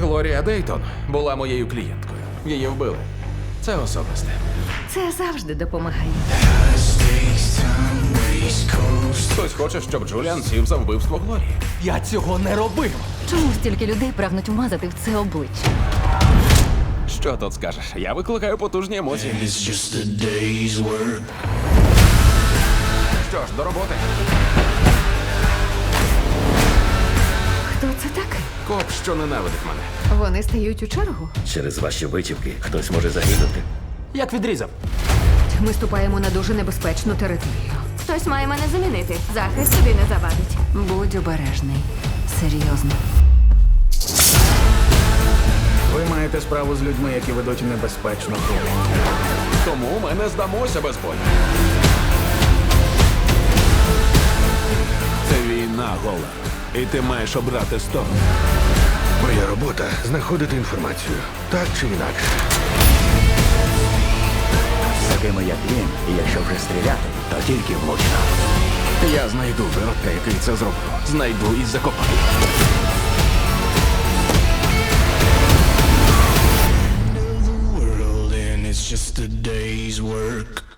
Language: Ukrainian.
Глорія Дейтон була моєю клієнткою. Її вбили. Це особисте. Це завжди допомагає. Хтось хоче, щоб Джуліан сів за вбивство Глорії. Я цього не робив. Чому стільки людей прагнуть вмазати в це обличчя? Що тут скажеш? Я викликаю потужні емоції. Що ж, до роботи. Такий? Коп, що ненавидить мене. Вони стають у чергу. Через ваші витівки хтось може загинути. Як відрізав? Ми ступаємо на дуже небезпечну територію. Хтось має мене замінити. Захист тобі не завадить. Будь обережний. Серйозно. Ви маєте справу з людьми, які ведуть небезпечну гру. Тому ми не здамося без бою. наголо. І ти маєш обрати сторону. Моя робота знаходити інформацію. Так чи інакше. З такими як він, і якщо вже стріляти, то тільки влучно. Я знайду виродка, який це зробив. Знайду і закопаю. Just a day's work.